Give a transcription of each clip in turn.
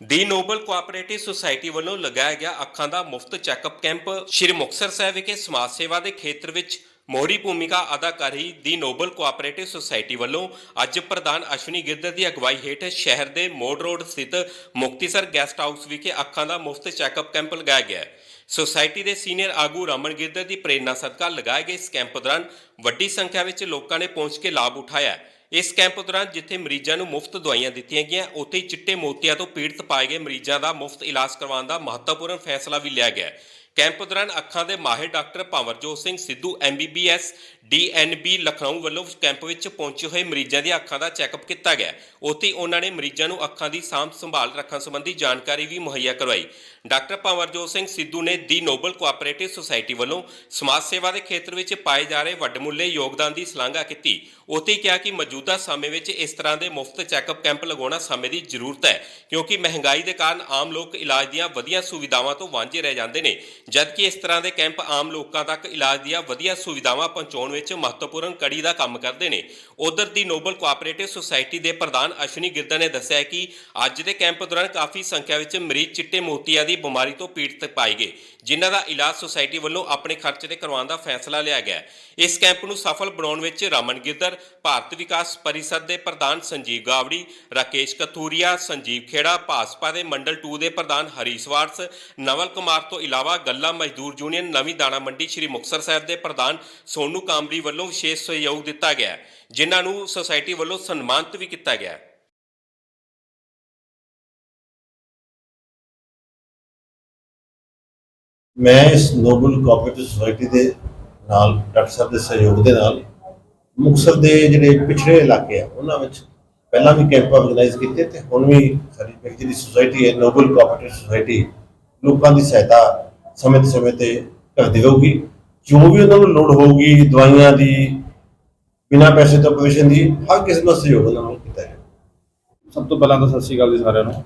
ਦੀ Nobel cooperative society ਵੱਲੋਂ ਲਗਾਇਆ ਗਿਆ ਅੱਖਾਂ ਦਾ ਮੁਫਤ ਚੈੱਕਅਪ ਕੈਂਪ ਸ਼੍ਰੀ ਮੁਕਤਸਰ ਸਾਹਿਬ ਵਿਖੇ ਸਮਾਜ ਸੇਵਾ ਦੇ ਖੇਤਰ ਵਿੱਚ ਮੋਹਰੀ ਭੂਮਿਕਾ ਅਦਾ ਕਰ ਰਹੀ ਦੀ ਨੋਬਲ ਕੋਆਪਰੇਟਿਵ ਸੁਸਾਇਟੀ ਵੱਲੋਂ ਅੱਜ ਪ੍ਰਧਾਨ ਅਸ਼ਵਨੀ ਗਿੱਦੜ ਦੀ ਅਗਵਾਈ ਹੇਠ ਸ਼ਹਿਰ ਦੇ ਮੋੜ ਰੋਡ ਸਥਿਤ ਮੁਕਤੀਸਰ ਗੈਸਟ ਹਾਊਸ ਵਿਖੇ ਅੱਖਾਂ ਦਾ ਮੁਫਤ ਚੈੱਕਅਪ ਕੈਂਪ ਲਗਾਇਆ ਗਿਆ ਸੁਸਾਇਟੀ ਦੇ ਸੀਨੀਅਰ ਆਗੂ ਰਮਨ ਗਿੱਦੜ ਦੀ ਪ੍ਰੇਰਣਾ ਸਦਕਾ ਲਗਾਏ ਗਏ ਇਸ ਕੈਂਪ ਦੌਰਾਨ ਵੱਡੀ ਸੰਖਿਆ ਵਿੱਚ ਲੋਕਾਂ ਨੇ ਪਹੁੰਚ ਕੇ ਲਾਭ ਉਠਾਇਆ ਇਸ ਕੈਂਪ ਦੌਰਾਨ ਜਿੱਥੇ ਮਰੀਜ਼ਾਂ ਨੂੰ ਮੁਫਤ ਦਵਾਈਆਂ ਦਿੱਤੀਆਂ ਗਈਆਂ, ਉੱਥੇ ਹੀ ਚਿੱਟੇ ਮੋਤੀਆਂ ਤੋਂ ਪੀੜਤ ਪਾਏ ਗਏ ਮਰੀਜ਼ਾਂ ਦਾ ਮੁਫਤ ਇਲਾਜ ਕਰਵਾਉਣ ਦਾ ਮਹੱਤਵਪੂਰਨ ਫੈਸਲਾ ਵੀ ਲਿਆ ਗਿਆ ਕੈਂਪ ਦੌਰਾਨ ਅੱਖਾਂ ਦੇ ਮਾਹਿਰ doctor Bhanwarjot Singh Sidhu MBBS DNB Lucknow ਵੱਲੋਂ ਕੈਂਪ ਵਿੱਚ ਪਹੁੰਚੇ ਹੋਏ ਮਰੀਜ਼ਾਂ ਦੀਆਂ ਅੱਖਾਂ ਦਾ ਚੈੱਕਅਪ ਕੀਤਾ ਗਿਆ। ਉੱਥੇ ਉਹਨਾਂ ਨੇ ਮਰੀਜ਼ਾਂ ਨੂੰ ਅੱਖਾਂ ਦੀ ਸਾਂਭ ਸੰਭਾਲ ਰੱਖਣ ਸੰਬੰਧੀ ਜਾਣਕਾਰੀ ਵੀ ਮੁਹੱਈਆ ਕਰਵਾਈ। ਡਾਕਟਰ ਭੰਵਰਜੋਤ ਸਿੰਘ ਸਿੱਧੂ ਨੇ ਦੀ ਨੋਬਲ ਕੋਆਪਰੇਟਿਵ ਸੁਸਾਇਟੀ ਵੱਲੋਂ ਸਮਾਜ ਸੇਵਾ ਦੇ ਖੇਤਰ ਵਿੱਚ ਪਾਏ ਜਾ ਰਹੇ ਵੱਡਮੁੱਲੇ ਯੋਗਦਾਨ ਦੀ ਸ਼ਲਾਘਾ ਕੀਤੀ। ਉੱਥੇ ਕਿਹਾ ਕਿ ਮੌਜੂਦਾ ਸਮੇਂ ਵਿੱਚ ਇਸ ਤਰ੍ਹਾਂ ਦੇ ਮੁਫਤ ਚੈੱਕਅਪ ਕੈਂਪ ਲਗਾਉਣਾ ਸਮੇਂ ਦੀ ਜ਼ਰੂਰਤ ਹੈ, ਕਿਉਂਕਿ ਮਹਿੰਗਾਈ ਦੇ ਕਾਰਨ ਆਮ ਲੋਕ ਇਲਾਜ ਦੀਆਂ ਵਧੀਆ ਸੁਵਿਧਾਵਾਂ ਤੋਂ ਵਾਂਝੇ ਰਹਿ ਜਾਂਦੇ ਨੇ, ਜਦਕਿ ਇਸ ਤਰ੍ਹਾਂ ਦੇ ਕੈਂਪ ਆਮ ਲੋਕਾਂ ਤੱਕ ਇਲਾਜ ਦੀਆਂ ਵਧੀਆ ਸੁਵਿਧਾਵਾਂ ਪਹੁੰਚਾਉਣ ਵਿੱਚ ਮਹੱਤਵਪੂਰਨ ਕੜੀ ਦਾ ਕੰਮ ਕਰਦੇ ਨੇ। ਉਧਰ ਦੀ ਨੋਬਲ ਕੋਆਪਰੇਟਿਵ ਸੁਸਾਇਟੀ ਦੇ ਪ੍ਰਧਾਨ ਅਸ਼ਵਨੀ ਗਿਰਦਾ ਨੇ ਦੱਸਿਆ ਕਿ ਅੱਜ ਦੇ ਕੈਂਪ ਦੌਰਾਨ ਕਾਫੀ ਸੰਖਿਆ ਵਿੱਚ ਮਰੀਜ਼ ਚਿੱਟੇ ਮੋਤੀਆਂ ਦੀ ਬਿਮਾਰੀ ਤੋਂ ਪੀੜਤ ਪਾਏ ਗਏ। ਜਿਨ੍ਹਾਂ ਦਾ ਇਲਾਜ ਸੁਸਾਇਟੀ ਵੱਲੋਂ ਆਪਣੇ ਖਰਚੇ ਤੇ ਕਰਵਾਉਣ ਦਾ ਫੈਸਲਾ ਲਿਆ ਗਿਆ ਇਸ ਕੈਂਪ ਨੂੰ ਸਫਲ ਬਣਾਉਣ ਵਿੱਚ ਰਮਨ ਗਿੱਦਰ ਭਾਰਤ ਵਿਕਾਸ ਪਰਿਸ਼ਦ ਦੇ ਪ੍ਰਧਾਨ ਸੰਜੀਵ ਗਾਵੜੀ, ਰਾਕੇਸ਼ ਕਥੂਰੀਆ, ਸੰਜੀਵ ਖੇੜਾ, ਭਾਜਪਾ ਦੇ ਮੰਡਲ 2 ਦੇ ਪ੍ਰਧਾਨ ਹਰੀ ਸਵਾਰਸ ਨਵਲ ਕੁਮਾਰ ਤੋਂ ਇਲਾਵਾ ਗੱਲਾ ਮਜ਼ਦੂਰ ਯੂਨੀਅਨ ਨਵੀਂ ਦਾਣਾ ਮੰਡੀ ਸ਼੍ਰੀ ਮੁਕਤਸਰ ਸਾਹਿਬ ਦੇ ਪ੍ਰਧਾਨ ਸੋਨੂ ਕਾਮਰੀ ਵੱਲੋਂ ਵਿਸ਼ੇਸ਼ ਸਹਿਯੋਗ ਦਿੱਤਾ ਗਿਆ ਜਿਨ੍ਹਾਂ ਨੂੰ ਸੁਸਾਇਟੀ ਵੱਲੋਂ ਸਨਮਾਨਿਤ ਵੀ ਕੀਤਾ ਗਿਆ ਮੈਂ ਇਸ ਨੋਬਲ ਕੋਆਪਰੇਟਿਵ ਸੁਸਾਇਟੀ ਦੇ ਨਾਲ, ਡਾਕਟਰ ਸਾਹਿਬ ਦੇ ਸਹਿਯੋਗ ਦੇ ਨਾਲ ਮੁਕਤਸਰ ਦੇ ਜਿਹੜੇ ਪਿਛੜੇ ਇਲਾਕੇ ਆ, ਉਹਨਾਂ ਵਿੱਚ ਪਹਿਲਾਂ ਵੀ ਕੈਂਪ ਆਰਗੇਨਾਈਜ਼ ਕੀਤੇ ਤੇ ਹੁਣ ਵੀ ਸਾਡੀ ਜਿਹੜੀ ਸੁਸਾਇਟੀ ਹੈ ਨੋਬਲ ਕੋਆਪਰੇਟਿਵ ਸੁਸਾਇਟੀ ਲੋਕਾਂ ਦੀ ਸਹਾਇਤਾ ਸਮੇਂ ਤੇ ਸਮੇਂ ਤੇ ਕਰਦੀ ਰਹੂਗੀ। ਜੋ ਵੀ ਉਹਨਾਂ ਨੂੰ ਲੋੜ ਹੋਊਗੀ ਦਵਾਈਆਂ ਦੀ, ਬਿਨਾਂ ਪੈਸੇ ਤੋਂ ਆਪਰੇਸ਼ਨ ਦੀ, ਹਰ ਕਿਸਮ ਦਾ ਸਹਿਯੋਗ ਉਹਨਾਂ ਨੂੰ ਕੀਤਾ ਹੈ ਸਭ ਤੋਂ ਪਹਿਲਾਂ ਤਾਂ ਸਤਿ ਸ਼੍ਰੀ ਅਕਾਲ ਜੀ ਸਾਰਿਆਂ ਨੂੰ।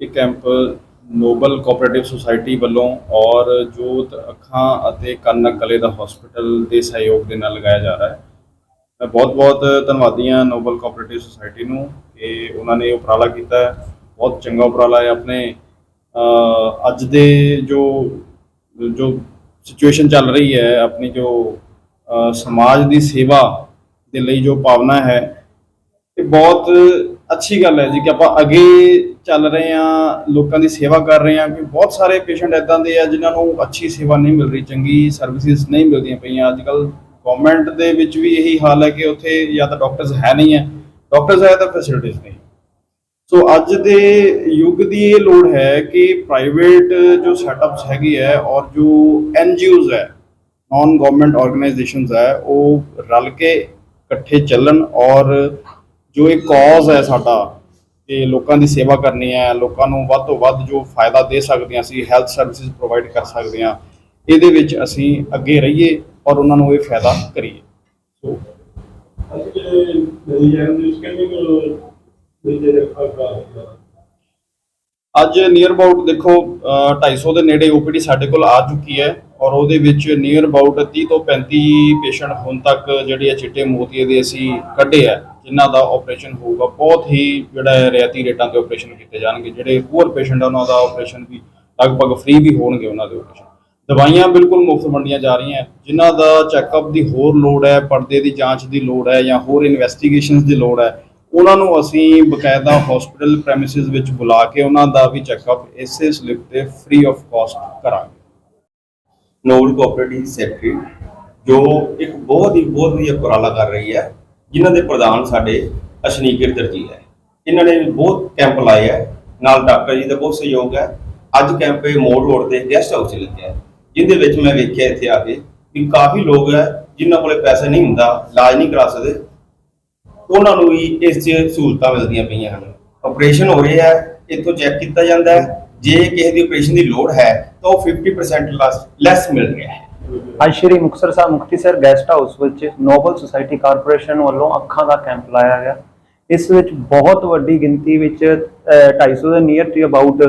ਇਹ ਕੈਂਪ ਨੋਬਲ ਕੋਆਪਰੇਟਿਵ ਸੁਸਾਇਟੀ ਵੱਲੋਂ ਔਰ ਜੋਤ, ਅੱਖਾਂ ਅਤੇ ਕੰਨ ਕਲੇ ਦਾ ਹਸਪੀਟਲ ਦੇ ਸਹਿਯੋਗ ਦੇ ਨਾਲ ਲਗਾਇਆ ਜਾ ਰਿਹਾ ਹੈ। ਮੈਂ ਬਹੁਤ-ਬਹੁਤ ਧੰਨਵਾਦੀ ਹਾਂ ਨੋਬਲ ਕੋਆਪਰੇਟਿਵ ਸੁਸਾਇਟੀ ਨੂੰ ਕਿ ਉਹਨਾਂ ਨੇ ਇਹ ਉਪਰਾਲਾ ਕੀਤਾ ਹੈ। ਬਹੁਤ ਚੰਗਾ ਉਪਰਾਲਾ ਹੈ ਆਪਣੇ ਅੱਜ ਦੇ ਜੋ ਜੋ ਸਿਚੁਏਸ਼ਨ ਚੱਲ ਰਹੀ ਹੈ, ਆਪਣੀ ਜੋ ਸਮਾਜ ਦੀ ਸੇਵਾ ਦੇ ਲਈ ਜੋ ਭਾਵਨਾ ਹੈ, ਇਹ ਬਹੁਤ ਅੱਛੀ ਗੱਲ ਹੈ ਜੀ ਕਿ ਆਪਾਂ ਅੱਗੇ ਚੱਲ ਰਹੇ ਹਾਂ, ਲੋਕਾਂ ਦੀ ਸੇਵਾ ਕਰ ਰਹੇ ਹਾਂ ਕਿ ਬਹੁਤ ਸਾਰੇ ਪੇਸ਼ੈਂਟ ਇਦਾਂ ਦੇ ਆ ਜਿਨ੍ਹਾਂ ਨੂੰ ਅੱਛੀ ਸੇਵਾ ਨਹੀਂ ਮਿਲ ਰਹੀ, ਚੰਗੀ ਸਰਵਿਸਿਜ਼ ਨਹੀਂ ਮਿਲਦੀਆਂ ਪਈਆਂ। ਅੱਜ ਕੱਲ ਗਵਰਨਮੈਂਟ ਦੇ ਵਿੱਚ ਵੀ ਇਹੀ ਹਾਲ ਹੈ ਕਿ ਉੱਥੇ ਜਾਂ ਤਾਂ ਡਾਕਟਰਸ ਹੈ ਨਹੀਂ ਹੈ। ਡਾਕਟਰਸ ਹੈ ਤਾਂ ਫੈਸਿਲਿਟੀਜ਼ ਨਹੀਂ। ਸੋ ਅੱਜ ਦੇ ਯੁੱਗ ਦੀ ਇਹ ਲੋੜ ਹੈ ਕਿ ਪ੍ਰਾਈਵੇਟ ਜੋ ਸੈਟਅਪਸ ਹੈਗੀ ਹੈ ਔਰ ਜੋ ਐਨਜੀਓਜ਼ ਹੈ ਨਾਨ ਗਵਰਨਮੈਂਟ ਆਰਗੇਨਾਈਜੇਸ਼ਨਸ ਹੈ, ਉਹ ਰਲ ਕੇ ਇਕੱਠੇ ਚੱਲਣ ਔਰ ਜੋ ਇਹ ਕਾਜ਼ ਹੈ ਸਾਡਾ ਕਿ ਲੋਕਾਂ ਦੀ ਸੇਵਾ ਕਰਨੀ ਹੈ ਲੋਕਾਂ ਨੂੰ ਵੱਧ ਤੋਂ ਵੱਧ ਜੋ ਫਾਇਦਾ ਦੇ ਸਕਦੇ ਹਾਂ ਅਸੀਂ ਹੈਲਥ ਸਰਵਿਸਿਜ਼ ਪ੍ਰੋਵਾਈਡ ਕਰ ਸਕਦੇ ਹਾਂ ਇਹਦੇ ਵਿੱਚ ਅਸੀਂ ਅੱਗੇ ਰਹੀਏ ਔਰ ਉਹਨਾਂ ਨੂੰ ਇਹ ਫਾਇਦਾ ਕਰੀਏ। ਸੋ ਅੱਜ ਜਿਹੜੇ ਕਿੰਨੇ ਕੁ ਨੀਅਰ ਅਬਾਊਟ ਦੇਖੋ ਅਹ 250 ਦੇ ਨੇੜੇ ਓਪੀਡੀ ਸਾਡੇ ਕੋਲ ਆ ਚੁੱਕੀ ਹੈ ਔਰ ਉਹਦੇ ਵਿੱਚ ਨੀਅਰ ਅਬਾਊਟ 30 ਤੋਂ 35 ਪੇਸ਼ੈਂਟ ਹੁਣ ਤੱਕ ਜਿਹੜੇ ਆ ਚਿੱਟੇ ਮੋਤੀਏ ਦੇ ਅਸੀਂ ਕੱਢੇ ਆ ਜਿਨ੍ਹਾਂ ਦਾ ਆਪਰੇਸ਼ਨ ਹੋਊਗਾ, ਬਹੁਤ ਹੀ ਜਿਹੜਾ ਹੈ ਰਿਆਤੀ ਰੇਟਾਂ ਤੇ ਆਪਰੇਸ਼ਨ ਕੀਤੇ ਜਾਣਗੇ। ਜਿਹੜੇ ਹੋਰ ਪੇਸ਼ੈਂਟ ਆ, ਉਹਨਾਂ ਦਾ ਆਪਰੇਸ਼ਨ ਵੀ ਲਗਭਗ ਫ੍ਰੀ ਵੀ ਹੋਣਗੇ ਉਹਨਾਂ ਦੇ ਆਪਰੇਸ਼ਨ ਦਵਾਈਆਂ ਬਿਲਕੁਲ ਮੁਫਤ ਵੰਡੀਆਂ ਜਾ ਰਹੀਆਂ। ਜਿਨ੍ਹਾਂ ਦਾ ਚੈੱਕਅਪ ਦੀ ਹੋਰ ਲੋੜ ਹੈ, ਪਰਦੇ ਦੀ ਜਾਂਚ ਦੀ ਲੋੜ ਹੈ ਜਾਂ ਹੋਰ ਇਨਵੈਸਟੀਗੇਸ਼ਨਸ ਦੀ ਲੋੜ ਹੈ, ਉਹਨਾਂ ਨੂੰ ਅਸੀਂ ਬਕਾਇਦਾ ਹਸਪੀਟਲ ਪ੍ਰੈਮਿਸਿਸ ਵਿੱਚ ਬੁਲਾ ਕੇ ਉਹਨਾਂ ਦਾ ਵੀ ਚੈੱਕਅਪ ਇਸੇ ਸਲਿੱਪ ਤੇ ਫ੍ਰੀ ਆਫ ਕਾਸਟ ਕਰਾਂਗੇ। ਨੋਬਲ ਕੋਆਪਰੇਟਿਵ ਸੈਕਟਰੀ, ਜੋ ਇੱਕ ਬਹੁਤ ਹੀ, ਬਹੁਤ ਵਧੀਆ ਉਪਰਾਲਾ ਕਰ ਰਹੀ ਹੈ। ਜਿਨ੍ਹਾਂ ਦੇ ਪ੍ਰਧਾਨ ਸਾਡੇ ਅਸ਼ਨੀ ਗਿਰਦਰ ਜੀ ਹੈ। ਇਹਨਾਂ ਨੇ ਬਹੁਤ ਕੈਂਪ ਲਾਏ ਹੈ। ਨਾਲ ਡਾਕਟਰ ਜੀ ਦਾ ਬਹੁਤ ਸਹਿਯੋਗ ਹੈ। ਅੱਜ ਕੈਂਪ ਇਹ ਮੋੜ ਰੋਡ ਤੇ ਗੈਸਟ ਹਾਊਸ 'ਚ ਲੱਗਿਆ ਜਿਹਦੇ ਵਿੱਚ ਮੈਂ ਵੇਖਿਆ ਇੱਥੇ ਆ ਕੇ ਕਿ ਕਾਫੀ ਲੋਕ ਹੈ, ਜਿਨ੍ਹਾਂ ਕੋਲੇ ਪੈਸਾ ਨਹੀਂ ਹੁੰਦਾ, ਇਲਾਜ ਨਹੀਂ ਕਰਾ ਸਕਦੇ। ਉਹਨਾਂ ਨੂੰ ਵੀ ਇਸ 'ਚ ਸਹੂਲਤਾਂ ਮਿਲਦੀਆਂ ਪਈਆਂ ਹਨ। ਆਪਰੇਸ਼ਨ ਹੋ ਰਿਹਾ ਹੈ। ਇੱਥੋਂ ਚੈੱਕ ਕੀਤਾ ਜਾਂਦਾ ਹੈ। ਜੇ ਕਿਸੇ ਦੀ ਆਪਰੇਸ਼ਨ ਦੀ ਲੋੜ ਹੈ, ਤਾਂ ਉਹ 50% ਲੈਸ ਲੈਸ ਮਿਲ ਰਿਹਾ ਹੈ। ਅੱਜ ਸ਼੍ਰੀ ਮੁਕਤਸਰ ਸਾਹਿਬ ਮੁਕਤੀਸਰ ਗੈਸਟ ਹਾਊਸ ਵਿੱਚ ਨੋਬਲ ਸੁਸਾਇਟੀ ਕਾਰਪੋਰੇਸ਼ਨ ਵੱਲੋਂ ਅੱਖਾਂ ਦਾ ਕੈਂਪ ਲਾਇਆ ਗਿਆ। ਇਸ ਵਿੱਚ ਬਹੁਤ ਵੱਡੀ ਗਿਣਤੀ ਵਿੱਚ ਅਹ, 250 ਦੇ ਨੀਅਰ ਟੂ ਅਬਾਊਟ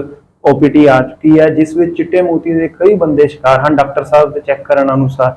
OPT ਆ ਚੁੱਕੀ ਹੈ ਜਿਸ ਵਿੱਚ ਚਿੱਟੇ ਮੋਤੀ ਦੇ ਕਈ ਬੰਦੇ ਸ਼ਿਕਾਰ ਹਨ। ਡਾਕਟਰ ਸਾਹਿਬ ਦੇ ਚੈੱਕ ਕਰਨ ਅਨੁਸਾਰ